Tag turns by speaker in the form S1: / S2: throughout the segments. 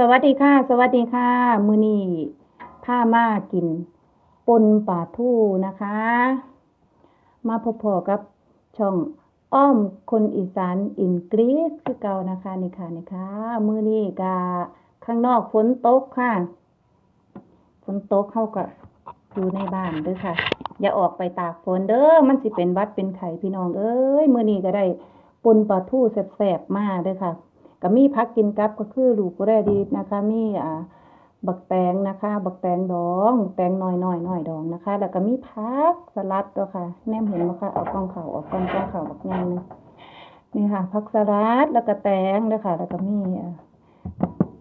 S1: สวัสดีค่ะ สวัสดีค่ะ มือนี้พามากิน ปนปลาทู่นะคะ มาพบพอกับช่องอ้อมคนอีสานอินกรีซคือเก่านะคะนี่ค่ะนี่ค่ะ มือนี้ก็ข้างนอกฝนตกค่ะฝนตกเข้าก็อยู่ในบ้านด้อค่ะ อย่าออกไปตากฝนเด้อมันสิเป็นวัดเป็นไข้พี่น้องเอ้ยมือนี้ก็ได้ปนปลาทู่แซ่บๆมาเด้อค่ะ ก็มีพักกินกับก็คือลูกแรดีนะคะ มีอ่าบักแตงนะคะ บักแตงดองแตงน้อยน้อยน้อยดองนะคะ แล้วก็มีพักสลัดด้วยค่ะ แนมเห็นไหมคะเอากล้องเข่าเอากล้องกล้องเข่าบักใหญ่นึงนี่ค่ะพักสลัดแล้วก็แตงด้วยค่ะ แล้วก็มี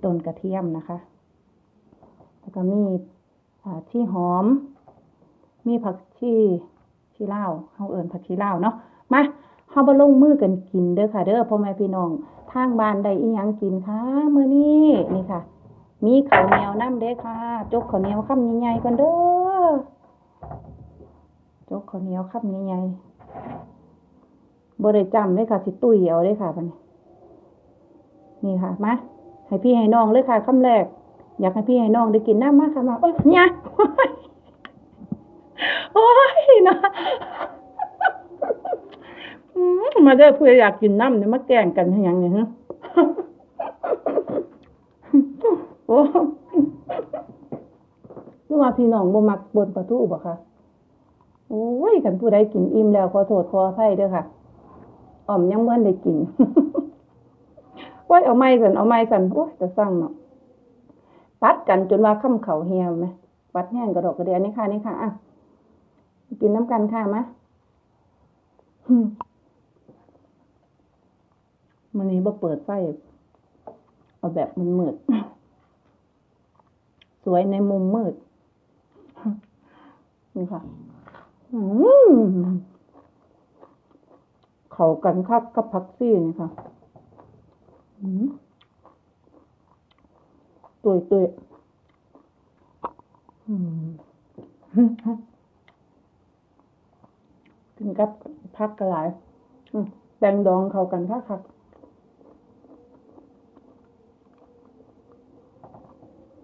S1: ต้นกระเทียมนะคะ แล้วก็มีอ่าที่หอม มีผักชีชีลาวเฮาเอิ้นผักชีลาวเนาะมาามาลงมือกันกินเด้อค่ะ เด้อพ่อแม่พี่น้องทางบ้านได้อีหยังกินคะมื้อนี้นี่ค่ะ มีข้าวเหนียวน้ำเด้อค่ะ จกข้าวเหนียวคำใหญ่ๆก่อนเด้อจกข้าวเหนียวคำใหญ่ๆบ่ได้จำเลยค่ะ สิตุ้ยเอาเลยค่ะบัดนี้นี่ค่ะมาให้พี่ให้น้องเลยค่ะคำแรก อยากให้พี่ให้น้องได้กินน้ำมากค่ะมาโอ้ยเนี่ยโอ้ยนะ อืมมาเด้อเพื่ออยากกินน้ำเนี่ยมาแกล้งกันให้หยังเนี่ยฮะ โอ้หรือว่าพี่น้องบ่มักบนปลาทูบ่คะโอ้ยกันผู้ใดกินอิ่มแล้วขอโทษขออภัยเด้อค่ะอ่อมยังบ่ทันได้กินโอ้ยเอาไม้สันเอาไม้สันโอ้ยจะสั่งเนาะปัดกันจนว่าค่ำเขาเหี่ยวไหมปัดแห้งกระดอกกระเดียนี่ค่ะนี่ค่ะอะกินน้ำกันค่ะมะ มันนี้บ่เปิดไฟ เอาแบบมันมืด สวยในมุมมืด นี่ค่ะอืมเขากันคักกับพักซี่นี่ค่ะอืมตุยตุยอืมกินกับพักกระหลายแตงดองเขากันคักคัก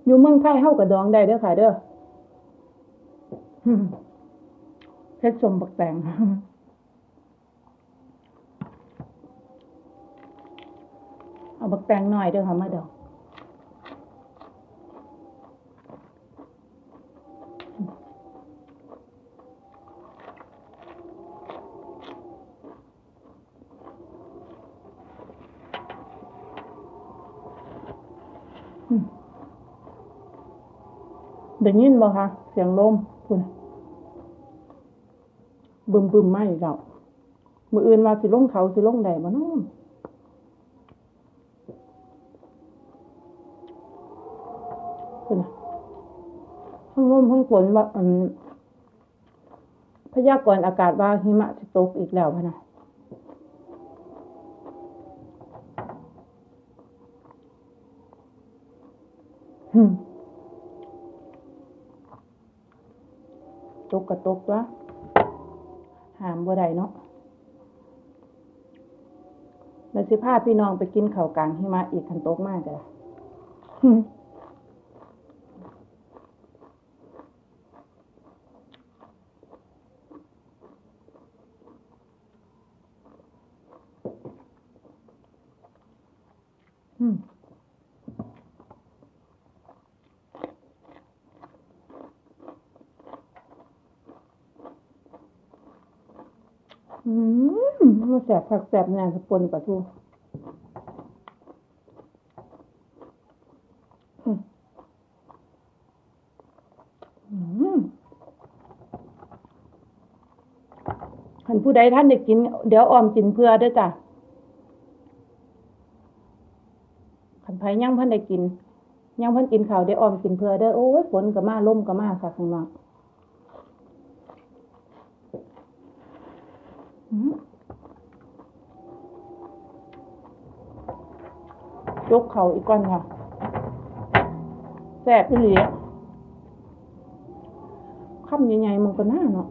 S1: อยู่เมืองไทยเฮากับดองได้เด้อค่ะ เด้อเพชรสมบักแตงเอาบักแตงหน่อยเด้อค่ะมาดอก ได้ยินบ่คะเสียงลมคุณบึมบึมๆมาอีกแล้วมืออื่นว่าสิลงเขาสิลงใดบ่น้อคุณน่ะทั้งลมทั้งฝนว่าอันพยากรณ์อากาศว่าหิมะสิตกอีกแล้วพะนะอืม ตกกระตกตัวหามบ่ได้เนาะแล้วสิพาพี่น้องไปกินข้าวกลางหิมะอีกคันตกมากจ้ะอืม อื มาแสบผักแสบงานสปนปลาทูขันผู้ใดท่านได้กิน เดี๋ยวออมกินเพื่อด้วยจ้ะคันไผยังเพันได้กินยังเพันกินข้าวเดี๋ยวออมกินเพื่อด้อโอ้ยฝนก็มาลมก็มาค่ะข้างนอกอืม ยกเขาอีกก้อนค่ะแสบอีหลีคำใหญ่ๆมันก็น่าเนาะ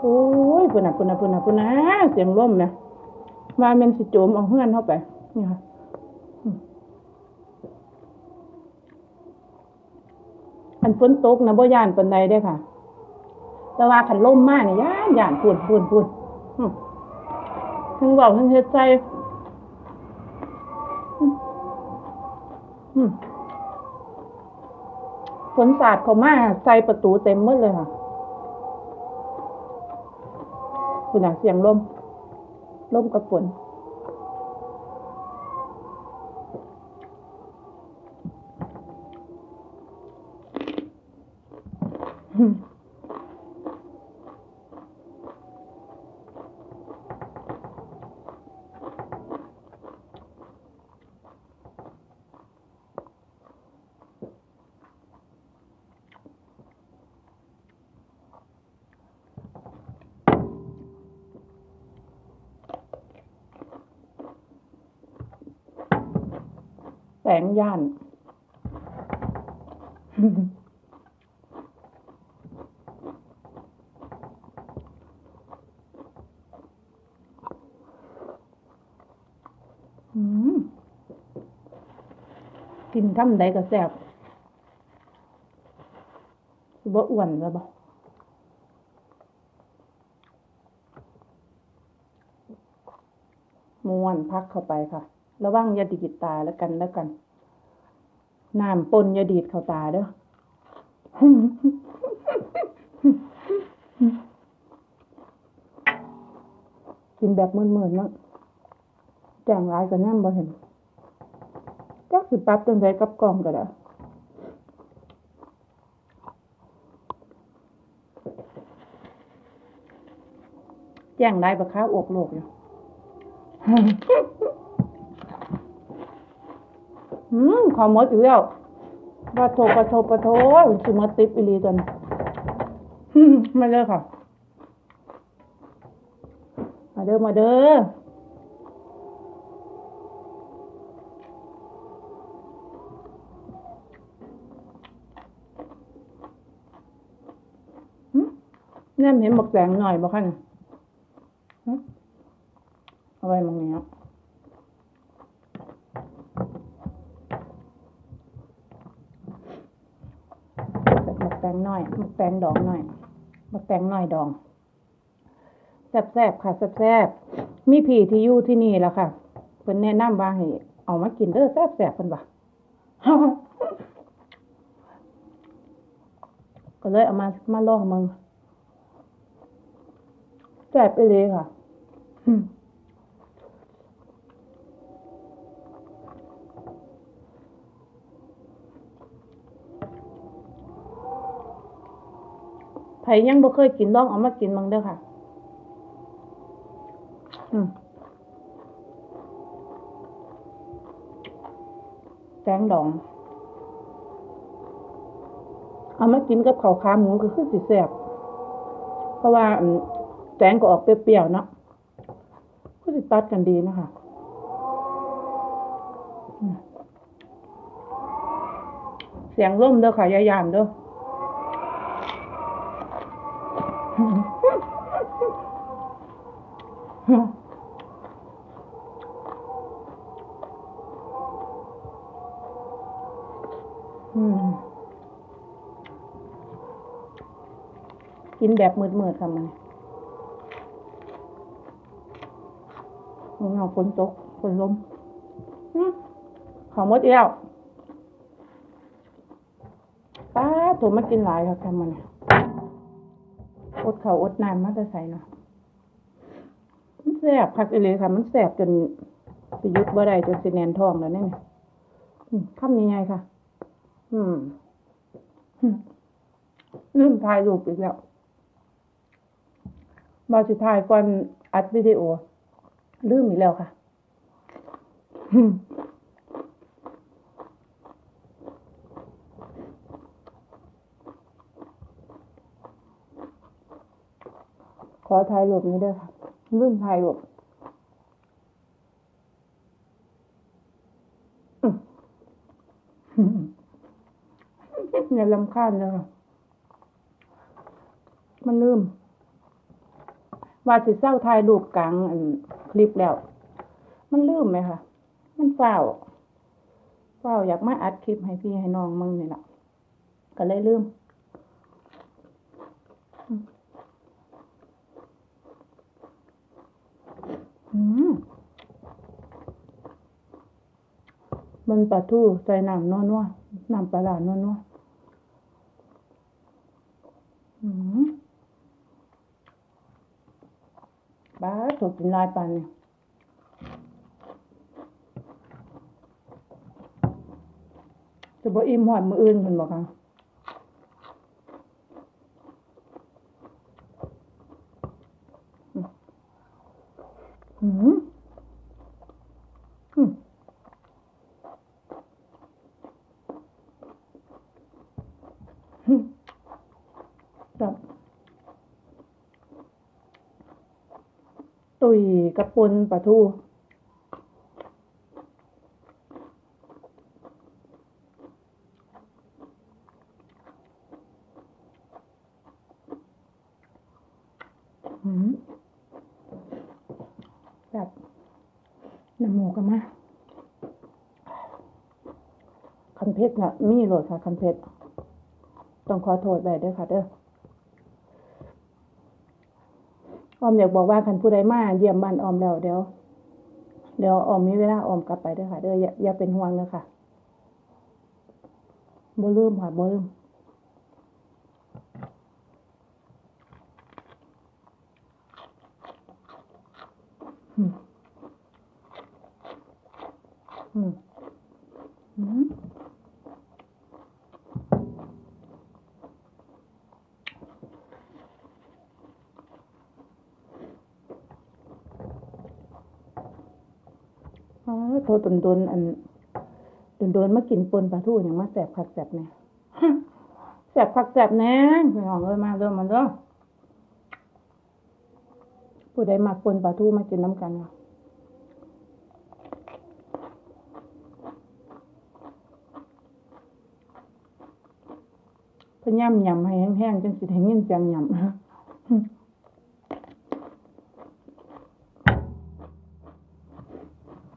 S1: โอ้ยปุ่นนะปุ่นนะปุ่นนะปุ่นน่ะเสียงล่มนี่ยว่าแมันสิโจมเอาเฮือนเข้าไปนี่ค่ะอันฝนตกนะบ่ย่านปานใดเด้ค่ะ แต่ว่าคันลมมากเนี่ย่านย่านพูนพูนพูนอืมทั้งเว้าทั้งเฮ็ดใจอืมอืม ฝนสาดเข้ามาใส่ประตูเต็มหมดเลยค่ะคุณอยากเสียงลมลมกับฝน แสงย่านอืมกินคำใดก็แซ่บสิบ่อ้วนแล้วบ่ม้วนพักเข้าไปค่ะ ระวังอย่าดีดตาแล้วกันแล้วกันน้ำปนอย่าดีดเข้าตาเด้อกินแบบเมื่นๆเนาะแจงร้ายก็แนมบ่เห็นจักสิปรับจังไดกับกล้องก็ได้แจ้งได้บักค้าอกโลกอยู่ อืมขอมดอยู่แล้วปะโทปะโทปะโทสิมาติปอีลีจนมาเด้อค่ะ มาเด้อมาเด้อหึแนี่เห็นบักแสงหน่อยบ่คะน่ะหึเอาไว้มองนี้เนาะ หมักแต งน้อยหมักแตงดองหน่อยหมักแตงน้อยดองแซ่บๆค่ะแซ่บๆมีผีที่อยู่ที่นี่แล้วค่ะเพิ่นแนะนำว่าให้เอามากินเด้อแซ่บๆเพิ่นว่าก็เลยเอามามาลองมึงแซ่บไปเลยค่ะ อืมไผยังบ่เคยกินลองเอามากินมึงเด้อค่ะ อืมแตงดอง เอามากินกับข้าวขาหมูก็คือสิแซ่บเพราะว่าแตงก็ออกเปรี้ยวๆเนาะก็สิตัดกันดีนะคะเสียงร่มเด้อค่ะยายานเด้อ อืม กินแบบมืดๆค่ะมันเงาฝนตกฝนลมขอหมดเอีกแล้วป้าถูมากินหลายค่ะทำมันอดเขาวอดน้ำมาแต่ใส่เนาะมันแสบคักอีเลยค่ะ มันแสบจนสยุดบ่ได้จนสิแนนทองแล้วเนี่ยอืมคำยังไงค่ะ อืมลืมถ่ายรูปอีกแล้วมาสิถ่ายก่อนอัดวิดีโอ ลืมอีกแล้วค่ะขอถ่ายรูปนี้ด้วยค่ะลืมถ่ายรูปอืม อืมอย่าลำคาญเลยค่ะมันลืม ว่าสิเศร้าถ่ายรูปกลางอันคลิปแล้ว มันลืมไหมคะมันเฝ้าวฝ้าอยากมาอัดคลิปให้พี่ให้น้องมึงนี่แหละก็เลยลืมอืมมันปลาทูใส่น้ำนัวๆน้ำปลาร้านัวๆ บ้าถูกกินลายปันเนี่ยจะบ่อิ่มหอดมืออื่นเพิ่นบอกค่ะอืมอืมอืมจับ ตุยกระปุนปลาทูอืมแบบน้ำหมูกันมาคันเพชรน่ะมีโหลดค่ะคันเพชรต้องขอโทษไว้ด้วยค่ะเด้อ ออมอยากบอกว่าคันผู้ใดมาเยี่ยมบ้านออมแล้วเดี๋ยว เดี๋ยวออมมีเวลาออมกลับไปด้อค่ะเด้ออย่าอย่าเป็นห่วงเลยค่ะบ่ลืมค่ะบ่ลืมอืมอืมอืม อ๋อโทษตนๆอันโดนมากินปนปลาทูอย่างมาแสบคักแสบเนี่ยแสบคักแสบแน่ไปหองเลยมาเริ่มมันเด้อผู้ใดมักปนปลาทูมากินน้ำกันค่ะพยายามยำให้แห้งๆจังสิให้เงินจังยำ อ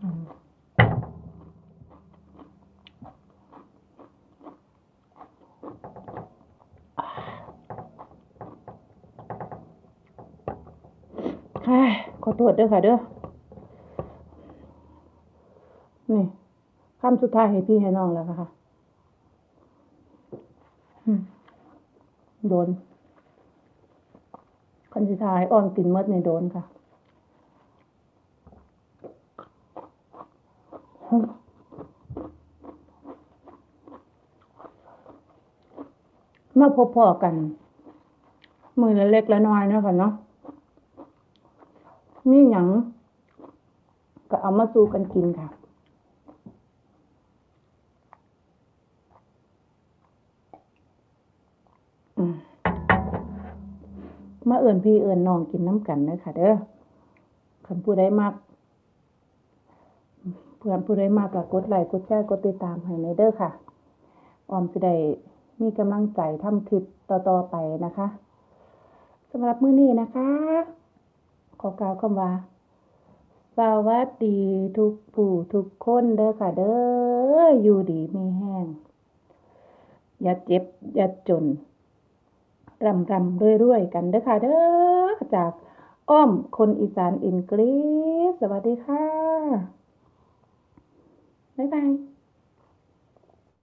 S1: ืมค่ะขอ โทษเด้อค่ะ เด้อ นี่คำสุดท้ายให้พี่ให้น้องแล้วค่ะโดนคันสุดท้ายอ้อมกินมดในโดนค่ะมมาพบพอกัน มือละเล็กละน้อยเนาะค่ะเนาะ มีหยังก็เอามาสู้กันกินค่ะมาเอิ่นพี่เอิ่นน้องกินน้ำกันเด้อค่ะ เด้อคันผู้ใดมักเพื่อนผู้ใดมากก็กดไลค์กดแชร์กดติดตามให้ในเด้อค่ะ ออมสิได้มีกำลังใจทำคลิปต่อๆไปนะคะสำหรับมื้อนี้นะคะ ขอกล่าวคำว่าสวัสดีทุกผู้ทุกคนเด้อค่ะเด้ออยู่ดีมีแห้ง อย่าเจ็บ อย่าจนรำรำรวยรวยๆกันเด้อค่ะเด้อจากอ้อมคนอีสานอินกรีสสวัสดีค่ะ บ๊ายบาย